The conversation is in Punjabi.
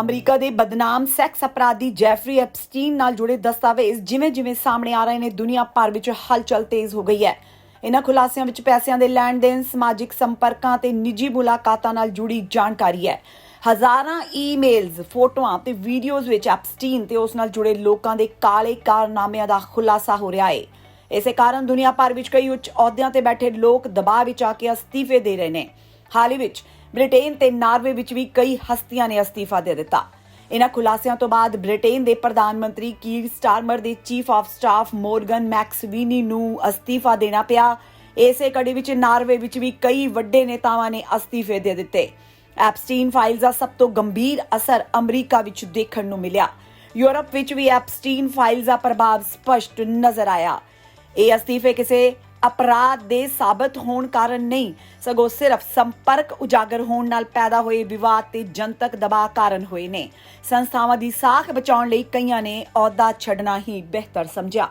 ਅਮਰੀਕਾ ਦੇ ਬਦਨਾਮ ਸੈਕਸ ਅਪਰਾਧੀ ਜੈਫਰੀ ਐਪਸਟੀਨ ਨਾਲ ਜੁੜੇ ਦਸਤਾਵੇਜ਼ ਜਿਵੇਂ-ਜਿਵੇਂ ਸਾਹਮਣੇ ਆ ਰਹੇ ਨੇ, ਦੁਨੀਆ ਭਰ ਵਿੱਚ ਹਲਚਲ ਤੇਜ਼ ਹੋ ਗਈ ਹੈ। ਇਹਨਾਂ ਖੁਲਾਸਿਆਂ ਵਿੱਚ ਪੈਸਿਆਂ ਦੇ ਲੈਣ ਦੇਣ, ਸਮਾਜਿਕ ਸੰਪਰਕਾਂ ਤੇ ਨਿੱਜੀ ਮੁਲਾਕਾਤਾਂ ਨਾਲ ਜੁੜੀ ਜਾਣਕਾਰੀ ਹੈ। ਹਜ਼ਾਰਾਂ ਈਮੇਲਸ, ਫੋਟੋਆਂ ਤੇ ਵੀਡੀਓਜ਼ ਵਿੱਚ ਐਪਸਟੀਨ ਤੇ ਉਸ ਨਾਲ ਜੁੜੇ ਲੋਕਾਂ ਦੇ ਕਾਲੇ ਕਾਰਨਾਮਿਆਂ ਦਾ ਖੁਲਾਸਾ ਹੋ ਰਿਹਾ ਹੈ। ਇਸੇ ਕਾਰਨ ਦੁਨੀਆ ਭਰ ਵਿੱਚ ਕਈ ਉੱਚ ਅਹੁਦਿਆਂ ਤੇ ਬੈਠੇ ਲੋਕ ਦਬਾਅ ਵਿੱਚ ਆ ਕੇ ਅਸਤੀਫੇ ਦੇ ਰਹੇ ਨੇ। ਹਾਲ ਹੀ ਵਿੱਚ ਬ੍ਰਿਟੇਨ ਤੇ ਨਾਰਵੇ ਵਿੱਚ ਵੀ ਕਈ ਹਸਤੀਆਂ ਨੇ ਅਸਤੀਫਾ ਦੇ ਦਿੱਤਾ। ਇਹਨਾਂ ਖੁਲਾਸਿਆਂ ਤੋਂ ਬਾਅਦ ਬ੍ਰਿਟੇਨ ਦੇ ਪ੍ਰਧਾਨ ਮੰਤਰੀ ਕੀਰ ਸਟਾਰਮਰ ਦੇ chief of staff Morgan McSweeney ਨੂੰ ਅਸਤੀਫਾ ਦੇਣਾ ਪਿਆ। ਇਸੇ ਕੜੀ ਵਿੱਚ ਨਾਰਵੇ ਵਿੱਚ ਵੀ ਕਈ ਵੱਡੇ ਨੇਤਾਵਾਂ ਨੇ ਅਸਤੀਫੇ ਦੇ ਦਿੱਤੇ। ਐਪਸਟੀਨ ਫਾਈਲਸ ਦਾ ਸਭ ਤੋਂ ਗੰਭੀਰ ਅਸਰ ਅਮਰੀਕਾ ਵਿੱਚ ਦੇਖਣ ਨੂੰ ਮਿਲਿਆ। ਯੂਰਪ ਵਿੱਚ ਵੀ ਐਪਸਟੀਨ ਫਾਈਲਸ ਦਾ ਪ੍ਰਭਾਵ ਸਪਸ਼ਟ ਨਜ਼ਰ ਆਇਆ। ਇਹ ਅਸਤੀਫੇ ਕਿਸੇ ਅਪਰਾਧ ਦੇ ਸਾਬਤ ਹੋਣ ਕਾਰਨ ਨਹੀਂ। ਸਗੋਂ ਸਿਰਫ ਸੰਪਰਕ ਉਜਾਗਰ ਹੋਣ ਨਾਲ ਪੈਦਾ ਹੋਏ ਵਿਵਾਦ ਤੇ ਜਨਤਕ ਦਬਾਅ ਕਾਰਨ ਹੋਏ ਨੇ। ਸੰਸਥਾਵਾਂ ਦੀ ਸਾਖ ਬਚਾਉਣ ਲਈ ਕਈਆਂ ਨੇ ਅਹੁਦਾ ਛੱਡਣਾ ਹੀ ਬਿਹਤਰ ਸਮਝਿਆ।